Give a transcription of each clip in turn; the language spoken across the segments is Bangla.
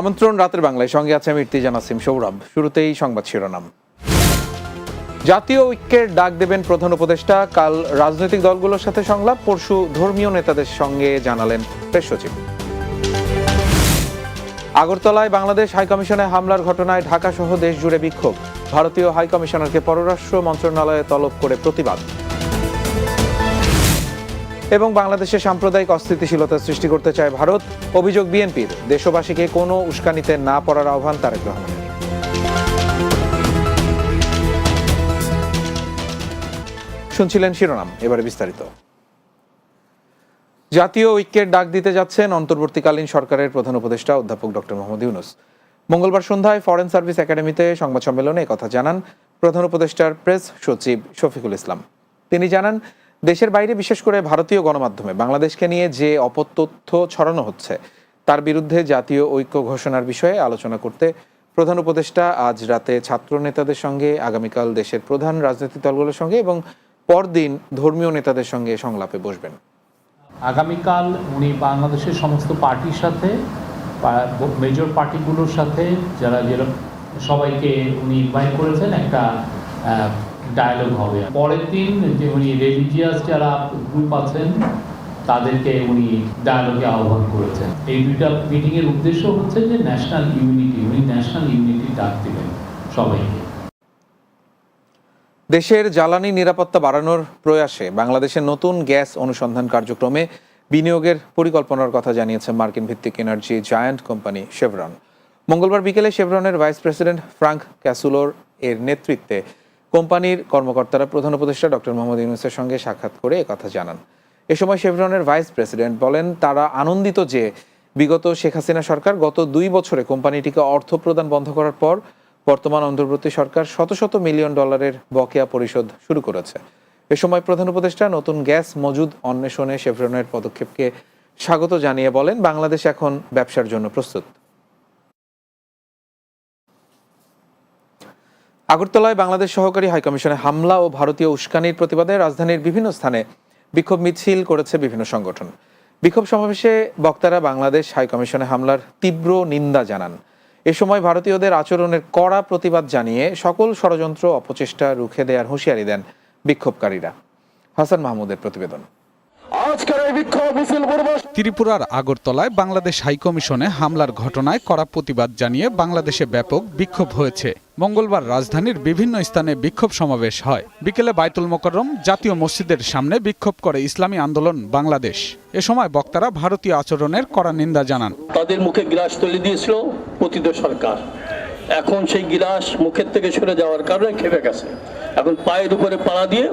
আমন্ত্রণ রাতের বাংলায়। সঙ্গে আছে আমি ইর্তিজান আসিম। সৌরভ, শুরুতেই সংবাদ শিরোনাম। জাতীয় ঐক্যের ডাক দেবেন প্রধান উপদেষ্টা। কাল রাজনৈতিক দলগুলোর সাথে সংলাপ। পরশু ধর্মীয় নেতাদের সঙ্গে জানালেন প্রেস সচিব। আগরতলায় বাংলাদেশ হাইকমিশনে হামলার ঘটনায় ঢাকা সহ দেশ জুড়ে বিক্ষোভ। ভারতীয় হাইকমিশনারকে পররাষ্ট্র মন্ত্রণালয়ে তলব করে প্রতিবাদ। এবং বাংলাদেশে সাম্প্রদায়িক অস্থিতিশীলতা সৃষ্টি করতে চায় ভারত, অভিযোগ বিএনপির। দেশবাসীকে কোনো উস্কানিতে না পড়ার আহ্বান তারেক রহমানের। শুনছিলেন শিরোনাম, এবারে বিস্তারিত। জাতীয় ঐক্যের ডাক দিতে যাচ্ছেন অন্তর্বর্তীকালীন সরকারের প্রধান উপদেষ্টা অধ্যাপক ডক্টর মোহাম্মদ ইউনুস। মঙ্গলবার সন্ধ্যায় ফরেন সার্ভিস একাডেমিতে সংবাদ সম্মেলনে কথা জানান প্রধান উপদেষ্টার প্রেস সচিব শফিকুল ইসলাম। তিনি জানান দেশের বাইরে বিশেষ করে ভারতীয় গণমাধ্যমে বাংলাদেশকে নিয়ে যে অপতথ্য ছড়ানো হচ্ছে, তার বিরুদ্ধে জাতীয় ঐক্য ঘোষণার বিষয়ে আলোচনা করতে প্রধান উপদেষ্টা আজ রাতে ছাত্র নেতাদের সঙ্গে, আগামীকাল দেশের প্রধান রাজনৈতিক দলগুলোর সঙ্গে এবং পরদিন ধর্মীয় নেতাদের সঙ্গে সংলাপে বসবেন। আগামীকাল উনি বাংলাদেশের সমস্ত পার্টির সাথে মেজর পার্টিগুলোর সাথে, যারা যেরকম সবাইকে উনি ইনভাইট করেছেন, একটা ডায়ালগ হবে। পরের দিন যে উনি রিলিজিয়াস যারা গ্রুপ আছেন, তাদেরকে উনি ডায়ালগে আহ্বান করেছেন। এই দুইটা মিটিংয়ের উদ্দেশ্য হচ্ছে যে ন্যাশনাল ইউনিটি উনি ন্যাশনাল ইউনিটি ডাক দিবেন সবাইকে। দেশের জ্বালানি নিরাপত্তা বাড়ানোর প্রয়াসে বাংলাদেশের নতুন গ্যাস অনুসন্ধান কার্যক্রমে বিনিয়োগের পরিকল্পনার কথা জানিয়েছে মার্কিন ভিত্তিক এনার্জি জায়ান্ট কোম্পানি শেভরন। মঙ্গলবার বিকেলে শেভরনের ভাইস প্রেসিডেন্ট ফ্রাঙ্ক ক্যাসুলোর এর নেতৃত্বে কোম্পানির কর্মকর্তারা প্রধান উপদেষ্টা ডক্টর মোহাম্মদ ইউনুসের সঙ্গে সাক্ষাৎ করে কথা জানান। এ সময় শেভরনের ভাইস প্রেসিডেন্ট বলেন, তারা আনন্দিত যে বিগত শেখ হাসিনা সরকার গত দুই বছরে কোম্পানিটিকে অর্থ প্রদান বন্ধ করার পর বর্তমান অন্তর্বর্তী সরকার শত শত মিলিয়ন ডলারের বকেয়া পরিশোধ শুরু করেছে। এ সময় প্রধান উপদেষ্টা নতুন গ্যাস মজুদ অন্বেষণে শেভরনের পদক্ষেপকে স্বাগত জানিয়ে বলেন, বাংলাদেশ এখন ব্যবসার জন্য প্রস্তুত। আগরতলায় বাংলাদেশ সহকারী হাইকমিশনে হামলা ও ভারতীয় উস্কানির প্রতিবাদে রাজধানীর বিভিন্ন স্থানে বিক্ষোভ মিছিল করেছে বিভিন্ন সংগঠন। বিক্ষোভ সমাবেশে বক্তারা বাংলাদেশ হাইকমিশনে হামলার তীব্র নিন্দা জানান। এ সময় ভারতীয়দের আচরণের কড়া প্রতিবাদ জানিয়ে সকল ষড়যন্ত্র অপচেষ্টা রুখে দেওয়ার হুঁশিয়ারি দেন বিক্ষোভকারীরা। হাসান মাহমুদের প্রতিবেদন। ত্রিপুরার আগরতলায় বাংলাদেশ হাইকমিশনে হামলার ঘটনায় কড়া প্রতিবাদ জানিয়ে বাংলাদেশে ব্যাপক বিক্ষোভ হয়েছে। মঙ্গলবার রাজধানীর বিভিন্ন স্থানে বিক্ষোভ সমাবেশ হয়। বিকেলে বাইতুল মোকররম জাতীয় মসজিদের সামনে বিক্ষোভ করে ইসলামী আন্দোলন বাংলাদেশ। এ সময় বক্তারা ভারতীয় আচরণের কড়া নিন্দা জানান। তাদের মুখে গ্লাস তুলে দিয়েছিল পতিত সরকার। এখন সেই গিলাস মুখের থেকে সরে যাওয়ার কারণে খেপে গেছে। এখন পায়ের উপরে পাড়া দিয়ে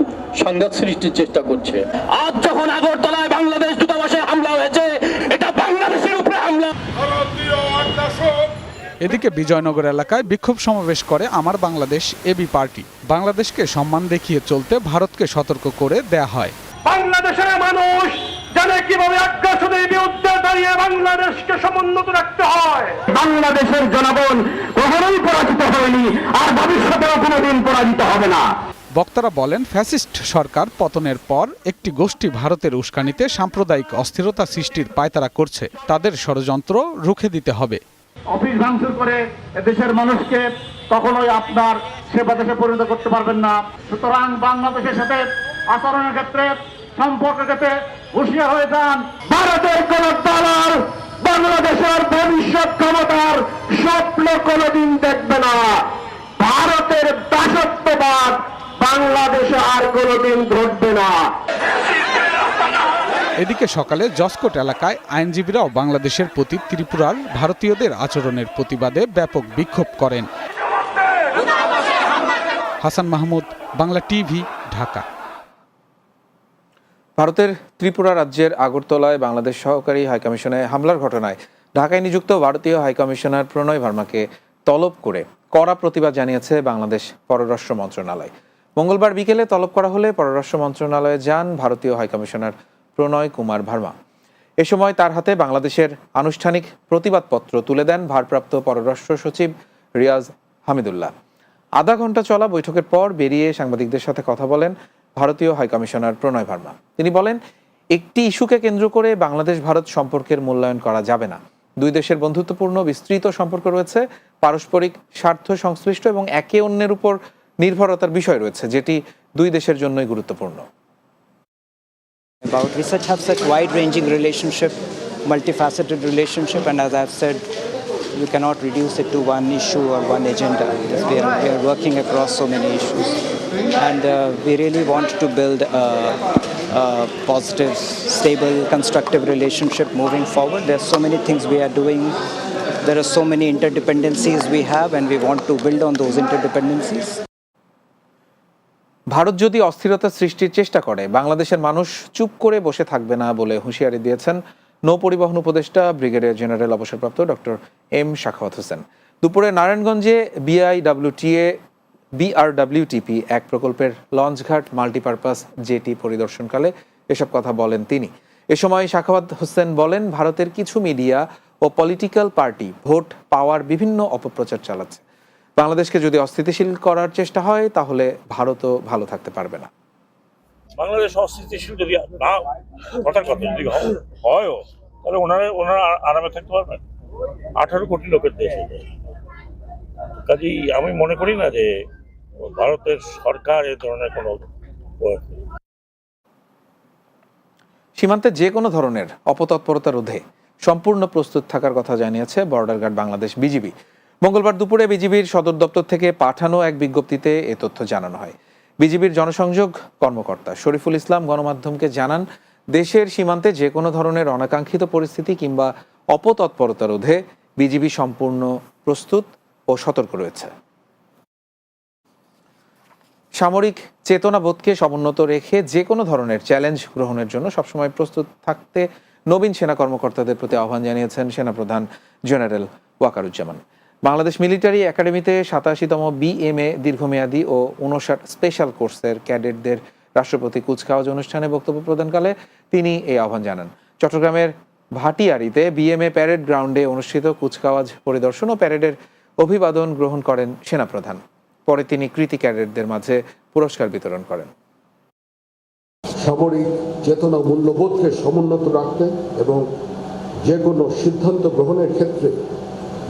সংঘাত সৃষ্টির চেষ্টা করছে। আজ যখন আগরতলায় বাংলাদেশ দূতাবাসে হামলা হয়েছে এটা বাংলাদেশের উপরে হামলা। এদিকে বিজয়নগর এলাকায় বিক্ষোভ সমাবেশ করে আমার বাংলাদেশ এবি পার্টি। বাংলাদেশকে সম্মান দেখিয়ে চলতে ভারতকে সতর্ক করে দেয়া হয়। বাংলাদেশের মানুষ জানে কীভাবে আগ্রাসনের বিরুদ্ধে দাঁড়িয়ে বাংলাদেশকে সমুন্নত রাখতে হয়? বাংলাদেশের জনগণ কখনোই পরাজিত হয়নি আর ভবিষ্যতেও কোনোদিন পরাজিত হবে না। বক্তারা বলেন ফ্যাসিস্ট সরকার পতনের পর একটি গোষ্ঠী ভারতের উস্কানিতে সাম্প্রদায়িক অস্থিরতা সৃষ্টির পায়তারা করছে। তাদের ষড়যন্ত্র রুখে দিতে হবে। অফিস ভাঙচুর করে দেশের মানুষকে কখনোই আপনার সেবা দেশে পরিণত করতে পারবেন না। সুতরাং বাংলাদেশের সাথে আচরণের ক্ষেত্রে সম্পর্কের ক্ষেত্রে হুঁশিয়ার হয়ে যান। ভারতের কোন ডলার বাংলাদেশের ভবিষ্যৎ ক্ষমতার স্বপ্ন কোনোদিন দেখবে না। ভারতের দাসত্ববাদ বাংলাদেশে আর কোনোদিন ঘটবে না। এদিকে সকালে জসকোট এলাকায় আইনজীবীরাও বাংলাদেশের প্রতি ত্রিপুরার ভারতীয়দের আচরণের প্রতিবাদে ব্যাপক বিক্ষোভ করেন। হাসান মাহমুদ, বাংলা টিভি, ঢাকা। ভারতের ত্রিপুরা রাজ্যের আগরতলায় বাংলাদেশ সহকারী হাইকমিশনে হামলার ঘটনায় ঢাকায় নিযুক্ত ভারতীয় হাইকমিশনার প্রণয় ভার্মাকে তলব করে কড়া প্রতিবাদ জানিয়েছে বাংলাদেশ পররাষ্ট্র মন্ত্রণালয়। মঙ্গলবার বিকেলে তলব করা হলে পররাষ্ট্র মন্ত্রণালয়ে যান ভারতীয় হাইকমিশনার প্রণয় কুমার ভার্মা। এ সময় তার হাতে বাংলাদেশের আনুষ্ঠানিক প্রতিবাদপত্র তুলে দেন ভারপ্রাপ্ত পররাষ্ট্র সচিব রিয়াজ হামিদুল্লাহ। আধা ঘণ্টা চলা বৈঠকের পর বেরিয়ে সাংবাদিকদের সাথে কথা বলেন ভারতীয় হাইকমিশনার প্রণয় ভার্মা তিনি বলেন একটি ইস্যুকে কেন্দ্র করে বাংলাদেশ ভারত সম্পর্কের মূল্যায়ন করা যাবে না দুই দেশের বন্ধুত্বপূর্ণ বিস্তৃত সম্পর্ক রয়েছে পারস্পরিক স্বার্থ সংশ্লিষ্ট এবং একে অন্যের উপর নির্ভরতার বিষয় রয়েছে যেটি দুই দেশের জন্যই গুরুত্বপূর্ণ about. We such have such wide-ranging relationship, multifaceted relationship, and as I've said, you cannot reduce it to one issue or one agenda. We are, we are working across so many issues, and uh, we really want to build a, a positive, stable, constructive relationship moving forward. There are so many things we are doing. There are so many interdependencies we have, and we want to build on those interdependencies. Bharat যদি অস্থিরতা সৃষ্টির চেষ্টা করে বাংলাদেশের মানুষ চুপ করে বসে থাকবে না বলে হুঁশিয়ারি দিয়েছেন নৌ পরিবহন উপদেষ্টা ব্রিগেডিয়ার জেনারেল অবসরপ্রাপ্ত ডক্টর এম শাখাওয়াত হোসেন দুপুরে নারায়ণগঞ্জে বিআইডব্লিউটিএ বিআরডব্লিউটিপি এক প্রকল্পের লঞ্চঘাট মাল্টিপারপাস জেটি পরিদর্শনকালে এসব কথা বলেন তিনি। এ সময় শাখাওয়াত হোসেন বলেন, ভারতের কিছু মিডিয়া ও পলিটিক্যাল পার্টি ভোট পাওয়ার বিভিন্ন অপপ্রচার চালাচ্ছে। বাংলাদেশকে যদি অস্থিতিশীল করার চেষ্টা হয়, তাহলে ভারতও ভালো থাকতে পারবে না। বাংলাদেশ অস্থিতিশীল যদি না কথার কথা যদি হয়ও, তাহলে ওনারা ওনারা আরামে থাকতে পারবেন আঠারো কোটি লোকের দেশ। কাজেই আমি মনে করি না যে ভারতের সরকার এ ধরনের কোনো সীমান্তে যে কোনো ধরনের অপতৎপরতা রোধে সম্পূর্ণ প্রস্তুত থাকার কথা জানিয়েছে বর্ডার গার্ড বাংলাদেশ বিজিবি। মঙ্গলবার দুপুরে বিজিবির সদর দপ্তর থেকে পাঠানো এক বিজ্ঞপ্তিতে এ তথ্য জানানো হয়। বিজিবির জনসংযোগ কর্মকর্তা শরীফুল ইসলাম গণমাধ্যমকে জানান, দেশের সীমান্তে যে কোনো ধরনের অনাকাঙ্ক্ষিত পরিস্থিতি কিংবা অপতৎপরতা রোধে বিজিবি সম্পূর্ণ প্রস্তুত ও সতর্ক রয়েছে। সামরিক চেতনাবোধকে সমুন্নত রেখে যে কোনো ধরনের চ্যালেঞ্জ গ্রহণের জন্য সবসময় প্রস্তুত থাকতে নবীন সেনা কর্মকর্তাদের প্রতি আহ্বান জানিয়েছেন সেনাপ্রধান জেনারেল ওয়াকারুজ্জামান। বাংলাদেশ মিলিটারি একাডেমিতে সাতাশিতম বিএমএ দীর্ঘমেয়াদী ও উনষাট স্পেশাল কোর্সের ক্যাডেটদের রাষ্ট্রপতি কুচকাওয়াজ অনুষ্ঠানে বক্তব্য প্রদানকালে তিনি এই আহ্বান জানান। চট্টগ্রামের ভাটিয়ারিতে বিএমএ প্যারেড গ্রাউন্ডে অনুষ্ঠিত কুচকাওয়াজ পরিদর্শন ও প্যারেডের অভিবাদন গ্রহণ করেন সেনাপ্রধান। পরে তিনি কৃতি ক্যাডেটদের মাঝে পুরস্কার বিতরণ করেন। সামরিক চেতনা মূল্যবোধকে সমুন্নত রাখতে এবং যে কোনো সিদ্ধান্ত গ্রহণের ক্ষেত্রে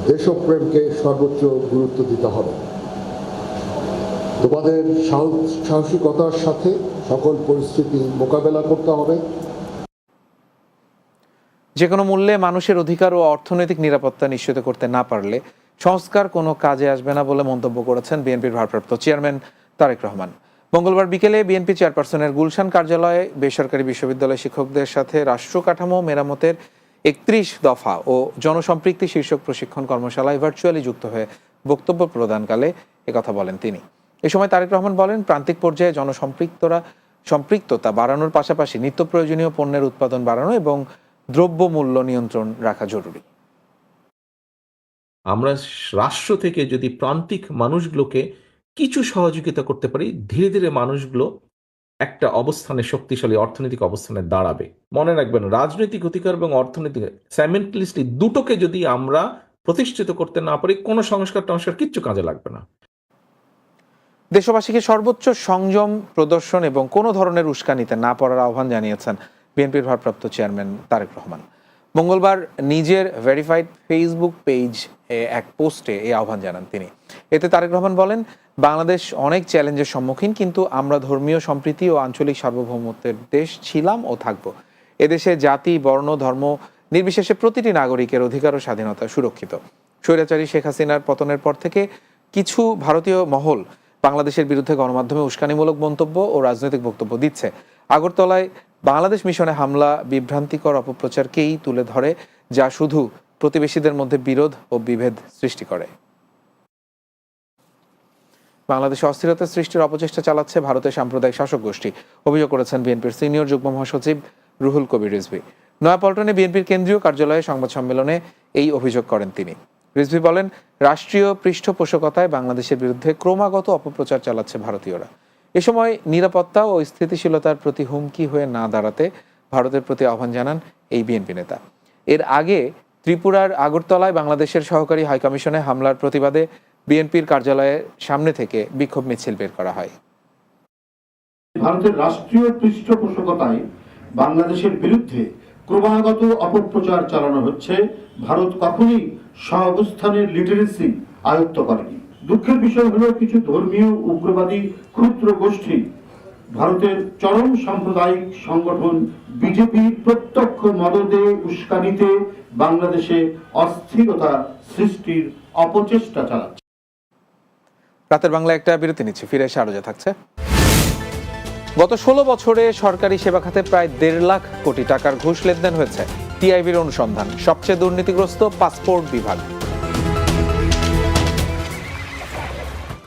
দেশপ্রেমকে সর্বোচ্চ গুরুত্ব দিতে হবে। তোমাদের সাহস সাহসিকতার সাথে সকল পরিস্থিতি মোকাবেলা করতে হবে। যে কোনো মূল্যে মানুষের অধিকার ও অর্থনৈতিক নিরাপত্তা নিশ্চিত করতে না পারলে সংস্কার কোনো কাজে আসবে না বলে মন্তব্য করেছেন বিএনপির ভারপ্রাপ্ত চেয়ারম্যান তারেক রহমান। মঙ্গলবার বিকেলে বিএনপি চেয়ারপারসনের গুলশান কার্যালয়ে বেসরকারি বিশ্ববিদ্যালয় শিক্ষকদের সাথে রাষ্ট্র কাঠামো মেরামতের একত্রিশ দফা ও জনসম্পৃক্তি শীর্ষক প্রশিক্ষণ কর্মশালায় ভার্চুয়ালি যুক্ত হয়ে বক্তব্য প্রদানকালে একথা বলেন তিনি। এ সময় তারেক রহমান বলেন, প্রান্তিক পর্যায়ে জনসম্পৃক্তরা সম্পৃক্ততা বাড়ানোর পাশাপাশি নিত্য প্রয়োজনীয় পণ্যের উৎপাদন বাড়ানো এবং দ্রব্য মূল্য নিয়ন্ত্রণ রাখা জরুরি। আমরা রাষ্ট্র থেকে যদি প্রান্তিক মানুষগুলোকে কিছু সহযোগিতা করতে পারি, ধীরে ধীরে মানুষগুলো একটা অবস্থানে শক্তিশালী অর্থনৈতিক অবস্থানে দাঁড়াবে। মনে রাখবেন, রাজনৈতিক অধিকার এবং অর্থনৈতিক সাইমেন্টালিস্টলি দুটোকে যদি আমরা প্রতিষ্ঠিত করতে না পারি, কোনো সংস্কার টংস্কার কিচ্ছু কাজে লাগবে না। দেশবাসীকে সর্বোচ্চ সংযম, প্রদর্শন এবং কোনো ধরনের উস্কানিতে না পড়ার আহ্বান জানিয়েছেন বিএনপির ভারপ্রাপ্ত চেয়ারম্যান তারেক রহমান। মঙ্গলবার নিজের ভেরিফাইড ফেসবুক পেজ এক পোস্টে এই আহ্বান জানান তিনি। এতে তারেক রহমান বলেন, বাংলাদেশ অনেক চ্যালেঞ্জের সম্মুখীন, কিন্তু আমরা ধর্মীয় সম্প্রীতি ও আঞ্চলিক সার্বভৌমত্বের দেশ ছিলাম ও থাকব। এদেশে জাতি, বর্ণ, ধর্ম, নির্বিশেষে প্রতিটি নাগরিকের অধিকার ও স্বাধীনতা সুরক্ষিত। স্বৈরাচারী শেখ হাসিনার পতনের পর থেকে কিছু ভারতীয় মহল বাংলাদেশের বিরুদ্ধে গণমাধ্যমে উস্কানিমূলক মন্তব্য ও রাজনৈতিক বক্তব্য দিচ্ছে। আগরতলায় বাংলাদেশ মিশনে হামলা, বিভ্রান্তিকর অপপ্রচারকেই তুলে ধরে, যা শুধু প্রতিবেশীদের মধ্যে বিরোধ ও বিভেদ সৃষ্টি করে। বাংলাদেশে অস্থিরতা সৃষ্টির অপচেষ্টা চালাচ্ছে ভারতের সাম্প্রদায়িক শাসক গোষ্ঠী। অভিযোগ করেছেন বিএনপির সিনিয়র যুগ্ম মহাসচিব রুহুল কবির রিজভি। নয়াপল্টনে বিএনপির কেন্দ্রীয় কার্যালয়ে সংবাদ সম্মেলনে এই অভিযোগ করেন তিনি। রিজভি বলেন, রাষ্ট্রীয় পৃষ্ঠপোষকতায় বাংলাদেশের বিরুদ্ধে ক্রমাগত অপপ্রচার চালাচ্ছে ভারতীয়রা। এ সময় নিরাপত্তা ও স্থিতিশীলতার প্রতি হুমকি হয়ে না দাঁড়াতে ভারতের প্রতি আহ্বান জানান এই বিএনপি নেতা। এর আগে ত্রিপুরার আগরতলায় বাংলাদেশের সহকারী হাইকমিশনে হামলার প্রতিবাদে বিএনপির কার্যালয়ের সামনে থেকে বিক্ষোভ মিছিল বের করা হয়। ভারতের রাষ্ট্রীয় পৃষ্ঠপোষকতায় বাংলাদেশের বিরুদ্ধে ক্রমাগত অপপ্রচার চালানো হচ্ছে। ভারত কখনই সহাবস্থানের লিটারেসি আয়ত্ত করেনি। দুঃখের বিষয় হলো কিছু ধর্মীয় উগ্রবাদী ক্ষুদ্র গোষ্ঠী, ভারতের চরম সাম্প্রদায়িক সংগঠন বিজেপির প্রত্যক্ষ মদদে উস্কানিতে বাংলাদেশে অস্থিরতা সৃষ্টির অপচেষ্টা চালাচ্ছে। রাতের বাংলা একটা বিরতি নিচ্ছে, ফিরে এসে আরও যা থাকছে। গত ষোলো বছরে সরকারি সেবা খাতে প্রায় দেড় লাখ কোটি টাকার ঘুষ লেনদেন হয়েছে, টিআইবির অনুসন্ধান। সবচেয়ে দুর্নীতিগ্রস্ত পাসপোর্ট বিভাগ।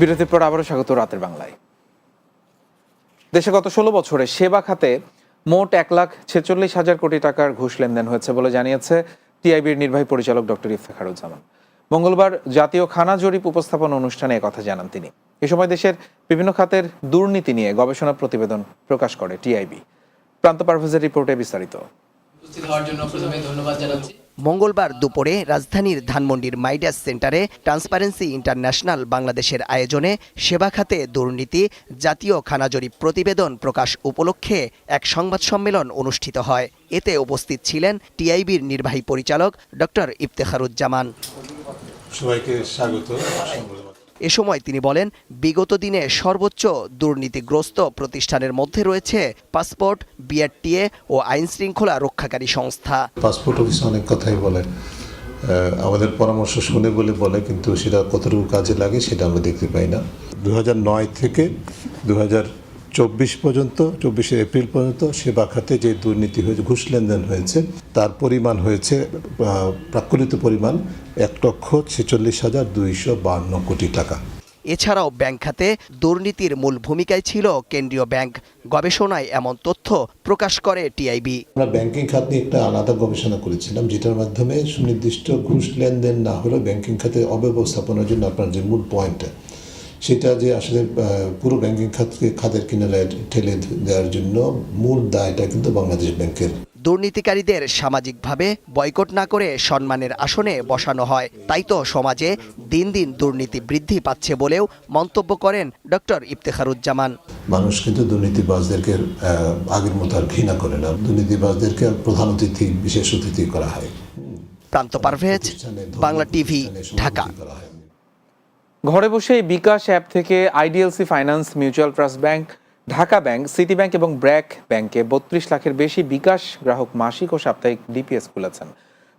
বিরতির পর আবারও স্বাগত রাতের বাংলায়। দেশে গত ষোলো বছরে সেবা খাতে মোট এক লাখ ছেচল্লিশ হাজার কোটি টাকার ঘুষ লেনদেন হয়েছে বলে জানিয়েছে টিআইবির নির্বাহী পরিচালক ডক্টর ইফতেখারুজ্জামান। মঙ্গলবার জাতীয় খানা জরিপ উপস্থাপন অনুষ্ঠানে কথা জানান তিনি। এ সময় দেশের বিভিন্ন খাতের দুর্নীতি নিয়ে গবেষণা প্রতিবেদন প্রকাশ করে টিআইবি। প্রান্ত পারভেজের রিপোর্টে বিস্তারিত। মঙ্গলবার দুপুরে রাজধানীর ধানমন্ডির মাইডাস সেন্টারে ট্রান্সপারেন্সি ইন্টারন্যাশনাল বাংলাদেশের আয়োজনে সেবা খাতে দুর্নীতি, জাতীয় খানাজরি প্রতিবেদন প্রকাশ উপলক্ষে এক সংবাদ সম্মেলন অনুষ্ঠিত হয়। এতে উপস্থিত ছিলেন টিআইবির নির্বাহী পরিচালক ডক্টর ইফতেখারুজ্জামান। সবাইকে স্বাগত। এ সময় তিনি বলেন বিগত দিনে সর্বোচ্চ দুর্নীতিগ্রস্ত প্রতিষ্ঠানের মধ্যে রয়েছে পাসপোর্ট বিআরটিএ ও আইন শৃঙ্খলা রক্ষাকারী সংস্থা। পাসপোর্ট অফিস অনেক কথাই বলে। আমাদের পরামর্শ শুনে বলে বলে কিন্তু সেটা কতটুকু কাজে লাগে সেটা আমরা দেখতে পাই না। দু নয় থেকে দু হাজার চব্বিশ পর্যন্ত চব্বিশে এপ্রিল পর্যন্ত সেবা খাতে যে দুর্নীতি হয়েছে ঘুষ লেনদেন হয়েছে তার পরিমাণ হয়েছে আহ, প্রাক্কলিত পরিমাণ এক লক্ষ ছেচল্লিশ হাজার দুইশো বান্ন কোটি টাকা। এছাড়াও ব্যাংক খাতে দুর্নীতির মূল ভূমিকায় ছিল কেন্দ্রীয় ব্যাংক গবেষণায় এমন তথ্য প্রকাশ করে টিআইবি। আমরা ব্যাংকিং খাত নিয়ে একটা আলাদা গবেষণা করেছিলাম যেটার মাধ্যমে সুনির্দিষ্ট ঘুষ লেনদেন না হলেও ব্যাংকিং খাতে অব্যবস্থাপনার জন্য আপনার যে মূল পয়েন্টটা সেটা যে আসলে পুরো ব্যাংকিং খাতকে খাতের কিনারে ঠেলে দেওয়ার জন্য মূল দায়টা কিন্তু বাংলাদেশ ব্যাংকের। দুর্নীতিকারীদের সামাজিকভাবে বয়কট না করে সম্মানের আসনে বসানো হয়। তাই তো সমাজে দিন দিন দুর্নীতি বৃদ্ধি পাচ্ছে বলেও মন্তব্য করেন ডক্টর ইফতেখারুজ্জামান। মানুষ কিন্তু দুর্নীতিবাজদেরকে আগের মতো আর ঘৃণা করে না। দুর্নীতিবাজদেরকে প্রধান অতিথি বিশেষ অতিথি করা হয়। প্রান্ত পারভেজ বাংলা টিভি ঢাকা। ঘরে বসে বিকাশ অ্যাপ থেকে IDLC finance, mutual trust bank, Dhaka bank, city bank এবং ব্র্যাক ব্যাংকে বত্রিশ লাখের বেশি বিকাশ গ্রাহক মাসিক ও সাপ্তাহিক ডিপিএস খুলেছেন।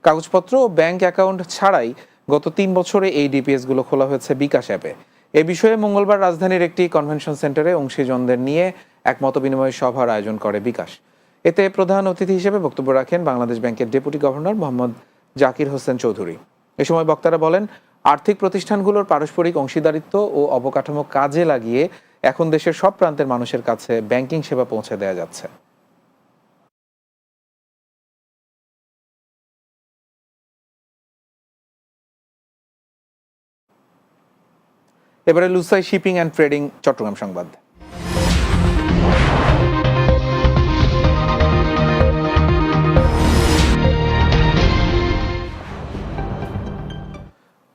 কাগজপত্র ও ব্যাংক অ্যাকাউন্ট ছাড়াই গত তিন বছরে এই ডিপিএসগুলো খোলা হয়েছে বিকাশ অ্যাপে। এ বিষয়ে মঙ্গলবার রাজধানীর একটি কনভেনশন সেন্টারে অংশীজনদের নিয়ে এক মতবিনিময় সভার আয়োজন করে বিকাশ। এতে প্রধান অতিথি হিসেবে বক্তব্য রাখেন বাংলাদেশ ব্যাংকের ডেপুটি গভর্নর মোহাম্মদ জাকির হোসেন চৌধুরী। এ সময় বক্তারা বলেন আর্থিক প্রতিষ্ঠানগুলোর পারস্পরিক অংশীদারিত্ব ও অবকাঠামো কাজে লাগিয়ে এখন দেশের সব প্রান্তের মানুষের কাছে ব্যাংকিং সেবা পৌঁছে দেওয়া যাচ্ছে। এবারে Lushai shipping and trading, Chattogram সংবাদ।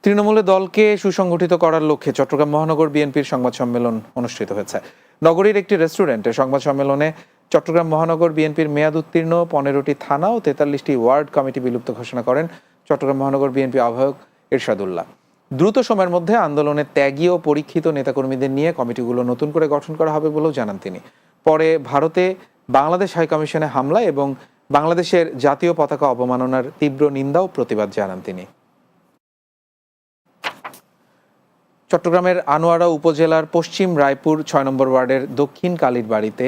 তৃণমূলে দলকে সুসংগঠিত করার লক্ষ্যে চট্টগ্রাম মহানগর বিএনপির সংবাদ সম্মেলন অনুষ্ঠিত হয়েছে। নগরীর একটি রেস্টুরেন্টে সংবাদ সম্মেলনে চট্টগ্রাম মহানগর বিএনপির মেয়াদ উত্তীর্ণ পনেরোটি থানা ও তেতাল্লিশটি ওয়ার্ড কমিটি বিলুপ্ত ঘোষণা করেন চট্টগ্রাম মহানগর বিএনপি আহ্বায়ক এরশাদুল্লাহ। দ্রুত সময়ের মধ্যে আন্দোলনে ত্যাগী ও পরীক্ষিত নেতাকর্মীদের নিয়ে কমিটিগুলো নতুন করে গঠন করা হবে বলেও জানান তিনি। পরে ভারতে বাংলাদেশ হাই কমিশনে হামলা এবং বাংলাদেশের জাতীয় পতাকা অবমাননার তীব্র নিন্দা ও প্রতিবাদ জানান তিনি। চট্টগ্রামের আনোয়ারা উপজেলার পশ্চিম রায়পুর ছয় নম্বর ওয়ার্ডের দক্ষিণ কালীর বাড়িতে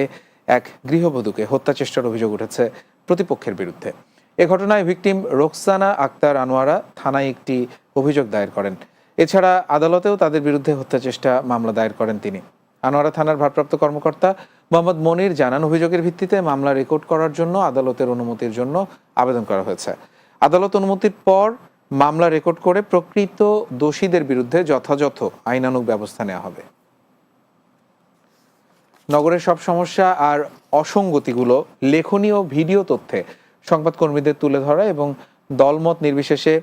এক গৃহবধূকে হত্যা চেষ্টার অভিযোগ উঠেছে প্রতিপক্ষের বিরুদ্ধে। এ ঘটনায় ভিকটিম রোকসানা আক্তার আনোয়ারা থানায় একটি অভিযোগ দায়ের করেন। এছাড়া আদালতেও তাদের বিরুদ্ধে হত্যা চেষ্টা মামলা দায়ের করেন তিনি। আনোয়ারা থানার ভারপ্রাপ্ত কর্মকর্তা মোহাম্মদ মনির জানান, অভিযোগের ভিত্তিতে মামলা রেকর্ড করার জন্য আদালতের অনুমতির জন্য আবেদন করা হয়েছে। আদালত অনুমতির পর মামলা রেকর্ড করে প্রকৃত দোষীদের বিরুদ্ধে যথাযথ আইনানুগ ব্যবস্থা নেওয়া হবে। নগরের সব সমস্যা আর অসঙ্গতিগুলো লেখনী ও ভিডিও তথ্যে সংবাদকর্মীদের তুলে ধরা এবং দলমত নির্বিশেষে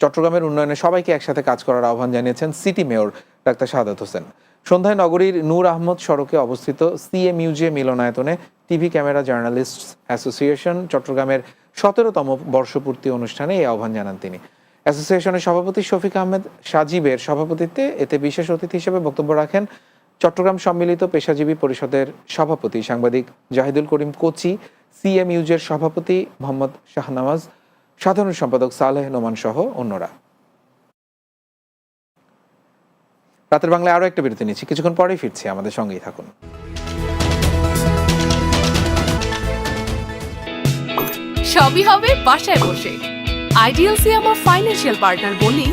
চট্টগ্রামের উন্নয়নে সবাইকে একসাথে কাজ করার আহ্বান জানিয়েছেন city mayor doctor Shahadat Hossain. সন্ধ্যায় নগরীর নূর আহমদ সড়কে অবস্থিত সিএমইউজে মিলনায়তনে টিভি ক্যামেরা জার্নালিস্ট অ্যাসোসিয়েশন চট্টগ্রামের সতেরোতম বর্ষপূর্তি অনুষ্ঠানে এই আহ্বান জানান তিনি। অ্যাসোসিয়েশনের সভাপতি শফিক আহমেদ সাজিবের সভাপতিত্বে এতে বিশেষ অতিথি হিসেবে বক্তব্য রাখেন চট্টগ্রাম সম্মিলিত পেশাজীবী পরিষদের সভাপতি, সাংবাদিক জাহিদুল করিম কোচি, সিএমইউজের সভাপতি মোহাম্মদ শাহনওয়াজ, সাধারণ সম্পাদক সালেহ নোমান সহ অন্যরা। রাতের বাংলায় আরও একটা বিরতি নিচ্ছি। কিছুক্ষণ পরেই ফিরছি। আমাদের সঙ্গেই থাকুন। সবই হবে বাসায় বসে। আইডিএলসি আমার ফাইন্যান্সিয়াল পার্টনার বলি